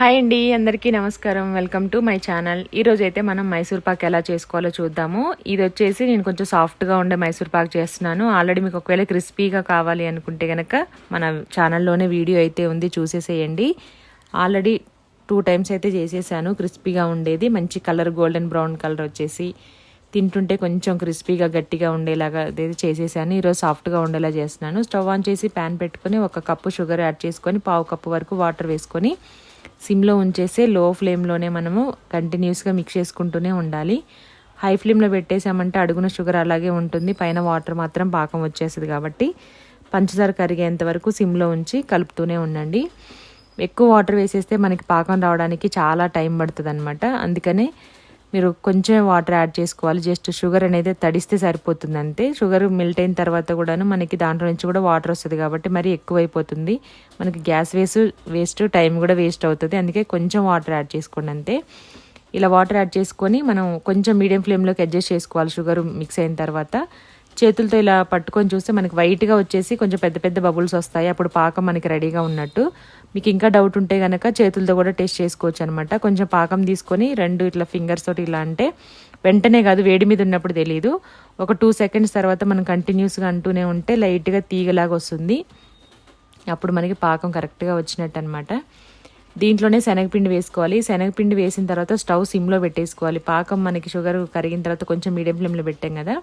Hi అండి అందరికీ నమస్కారం. వెల్కమ్ టు మై ఛానల్ ఈరోజు అయితే మనం మైసూర్ పాక్ ఎలా చేసుకోవాలో చూద్దాము. ఇది వచ్చేసి నేను కొంచెం సాఫ్ట్గా ఉండే మైసూర్ పాక్ చేస్తున్నాను. ఆల్రెడీ మీకు ఒకవేళ క్రిస్పీగా కావాలి అనుకుంటే కనుక మన ఛానల్లోనే వీడియో అయితే ఉంది చూసేసేయండి. ఆల్రెడీ టూ టైమ్స్ అయితే చేసేసాను క్రిస్పీగా ఉండేది. మంచి కలర్ గోల్డెన్ బ్రౌన్ కలర్ వచ్చేసి తింటుంటే కొంచెం క్రిస్పీగా గట్టిగా ఉండేలాగా అయితే చేసేసాను. ఈరోజు సాఫ్ట్గా ఉండేలా చేస్తున్నాను. స్టవ్ ఆన్ చేసి ప్యాన్ పెట్టుకొని ఒక కప్పు షుగర్ యాడ్ చేసుకొని పావు కప్పు వరకు వాటర్ వేసుకొని సిమ్లో ఉంచేస్తే లో ఫ్లేమ్లోనే మనము కంటిన్యూస్గా మిక్స్ చేసుకుంటూనే ఉండాలి. హై ఫ్లేమ్లో పెట్టేసామంటే అడుగున షుగర్ అలాగే ఉంటుంది. పైన వాటర్ మాత్రం పాకం వచ్చేస్తుంది కాబట్టి పంచదార కరిగేంత వరకు సిమ్లో ఉంచి కలుపుతూనే ఉండండి. ఎక్కువ వాటర్ వేసేస్తే మనకి పాకం రావడానికి చాలా టైం పడుతుంది అనమాట అందుకనే మీరు కొంచెం వాటర్ యాడ్ చేసుకోవాలి. జస్ట్ షుగర్ అనేది తడిస్తే సరిపోతుంది అంతే షుగర్ మెల్ట్ అయిన తర్వాత కూడాను మనకి దాంట్లో నుంచి కూడా వాటర్ వస్తుంది కాబట్టి మరీ ఎక్కువైపోతుంది. మనకి గ్యాస్ వేస్ట్ వేస్ట్ టైం కూడా వేస్ట్ అవుతుంది. అందుకే కొంచెం వాటర్ యాడ్ చేసుకోండి అంతే. ఇలా వాటర్ యాడ్ చేసుకొని మనం కొంచెం మీడియం ఫ్లేమ్లోకి అడ్జస్ట్ చేసుకోవాలి. షుగర్ మిక్స్ అయిన తర్వాత. చేతులతో ఇలా పట్టుకొని చూస్తే మనకి వైట్గా వచ్చేసి కొంచెం పెద్ద పెద్ద బబుల్స్ వస్తాయి. అప్పుడు పాకం మనకి రెడీగా ఉన్నట్టు. మీకు ఇంకా డౌట్ ఉంటే కనుక చేతులతో కూడా టెస్ట్ చేసుకోవచ్చు అనమాట కొంచెం పాకం తీసుకొని రెండు ఇట్లా ఫింగర్స్ తోటి ఇలా అంటే వెంటనే కాదు వేడి మీద ఉన్నప్పుడు తెలియదు ఒక టూ సెకండ్స్ తర్వాత మనం కంటిన్యూస్గా అంటూనే ఉంటే లైట్గా తీగలాగా వస్తుంది. అప్పుడు మనకి పాకం కరెక్ట్గా వచ్చినట్టు అనమాట దీంట్లోనే శనగపిండి వేసుకోవాలి. శనగపిండి వేసిన తర్వాత స్టవ్ సిమ్లో పెట్టేసుకోవాలి. పాకం మనకి షుగర్ కరిగిన తర్వాత కొంచెం మీడియం ఫ్లేమ్లో పెట్టాం కదా.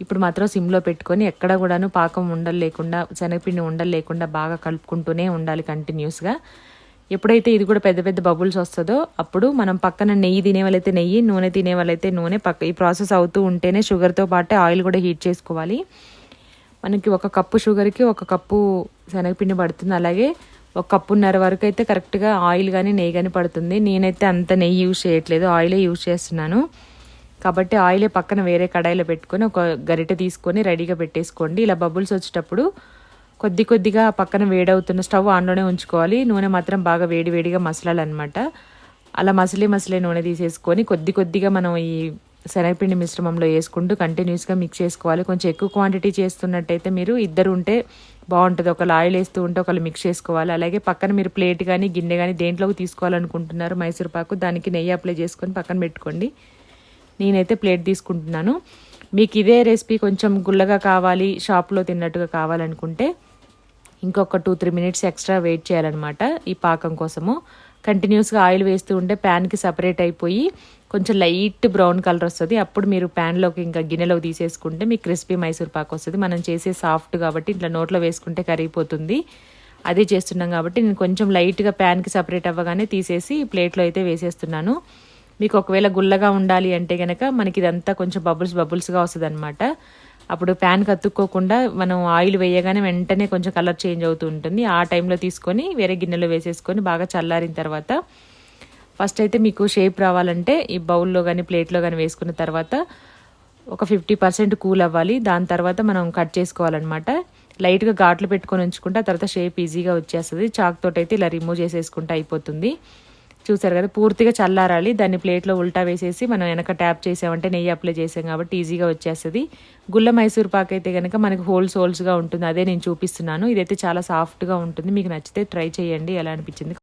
ఇప్పుడు మాత్రం సిమ్లో పెట్టుకొని ఎక్కడ కూడాను పాకం ఉండలు లేకుండా శనగపిండి ఉండలు లేకుండా బాగా కలుపుకుంటూనే ఉండాలి కంటిన్యూస్గా. ఎప్పుడైతే ఇది కూడా పెద్ద పెద్ద బబుల్స్ వస్తుందో అప్పుడు మనం పక్కన నెయ్యి తినే వాళ్ళైతే నెయ్యి నూనె తినే వాళ్ళైతే నూనె పక్క ఈ ప్రాసెస్ అవుతూ ఉంటేనే షుగర్తో పాటే ఆయిల్ కూడా హీట్ చేసుకోవాలి. మనకి ఒక కప్పు షుగర్కి ఒక కప్పు శనగపిండి పడుతుంది. అలాగే ఒక కప్పున్నర వరకు అయితే కరెక్ట్గా ఆయిల్ కానీ నెయ్యి కానీ పడుతుంది. నేనైతే అంత నెయ్యి యూజ్ చేయట్లేదు. ఆయిలే యూజ్ చేస్తున్నాను. కాబట్టి ఆయిలే పక్కన వేరే కడాయిలో పెట్టుకొని ఒక గరిటె తీసుకొని రెడీగా పెట్టేసుకోండి. ఇలా బబుల్స్ వచ్చేటప్పుడు కొద్ది కొద్దిగా పక్కన వేడవుతున్న స్టవ్ ఆన్లోనే ఉంచుకోవాలి. నూనె మాత్రం బాగా వేడి వేడిగా మసలాలన్నమాట. అలా మసిలే మసిలే నూనె తీసేసుకొని కొద్ది కొద్దిగా మనం ఈ శనగపిండి మిశ్రమంలో వేసుకుంటూ కంటిన్యూస్గా మిక్స్ చేసుకోవాలి. కొంచెం ఎక్కువ క్వాంటిటీ చేస్తున్నట్టయితే మీరు ఇద్దరు ఉంటే బాగుంటుంది. ఒకళ్ళు ఆయిల్ వేస్తూ ఉంటే ఒకళ్ళు మిక్స్ చేసుకోవాలి. అలాగే పక్కన మీరు ప్లేట్ కానీ గిన్నె కానీ దేంట్లోకి తీసుకోవాలనుకుంటున్నారు మైసూర్ పాకు దానికి నెయ్యి అప్లై చేసుకొని పక్కన పెట్టుకోండి. నేనైతే ప్లేట్ తీసుకుంటున్నాను. మీకు ఇదే రెసిపీ కొంచెం గుల్లగా కావాలి షాప్లో తిన్నట్టుగా కావాలనుకుంటే ఇంకొక two three minutes extra wait చేయాలన్నమాట ఈ పాకం కోసము. కంటిన్యూస్గా ఆయిల్ వేస్తూ ఉంటే ప్యాన్కి సపరేట్ అయిపోయి కొంచెం లైట్ బ్రౌన్ కలర్ వస్తుంది. అప్పుడు మీరు ప్యాన్లోకి ఇంకా గిన్నెలో తీసేసుకుంటే మీకు క్రిస్పీ మైసూర్ పాక్ వస్తుంది. మనం చేసే సాఫ్ట్ కాబట్టి ఇట్లా నోట్లో వేసుకుంటే కరిగిపోతుంది. అదే చేస్తున్నాం కాబట్టి నేను కొంచెం లైట్గా ప్యాన్కి సపరేట్ అవ్వగానే తీసేసి ప్లేట్లో అయితే వేసేస్తున్నాను. మీకు ఒకవేళ గుల్లగా ఉండాలి అంటే కనుక మనకి ఇదంతా కొంచెం బబుల్స్ బబుల్స్గా వస్తుంది అనమాట అప్పుడు ప్యాన్ కత్తుక్కోకుండా మనం ఆయిల్ వేయగానే వెంటనే కొంచెం కలర్ చేంజ్ అవుతూ ఉంటుంది. ఆ టైంలో తీసుకొని వేరే గిన్నెలో వేసేసుకొని బాగా చల్లారిన తర్వాత ఫస్ట్ అయితే మీకు షేప్ రావాలంటే ఈ బౌల్లో కానీ ప్లేట్లో కానీ వేసుకున్న తర్వాత ఒక ఫిఫ్టీ పర్సెంట్ కూల్ అవ్వాలి. దాని తర్వాత మనం కట్ చేసుకోవాలన్నమాట. లైట్గా ఘాట్లు పెట్టుకొని ఉంచుకుంటే తర్వాత షేప్ ఈజీగా వచ్చేస్తుంది. చాక్ తోటైతే అయితే ఇలా రిమూవ్ చేసేసుకుంటే అయిపోతుంది. చూసారు కదా పూర్తిగా చల్లారాలి. దాన్ని ప్లేట్లో ఉల్టా వేసేసి మనం వెనక ట్యాప్ చేసామంటే నెయ్యి అప్లై చేసాం కాబట్టి ఈజీగా వచ్చేస్తుంది. గుల్ల మైసూర్ పాక్ అయితే కనుక మనకి హోల్స్ హోల్స్గా ఉంటుంది. అదే నేను చూపిస్తున్నాను. ఇదైతే చాలా సాఫ్ట్గా ఉంటుంది. మీకు నచ్చితే ట్రై చేయండి. ఎలా అనిపించింది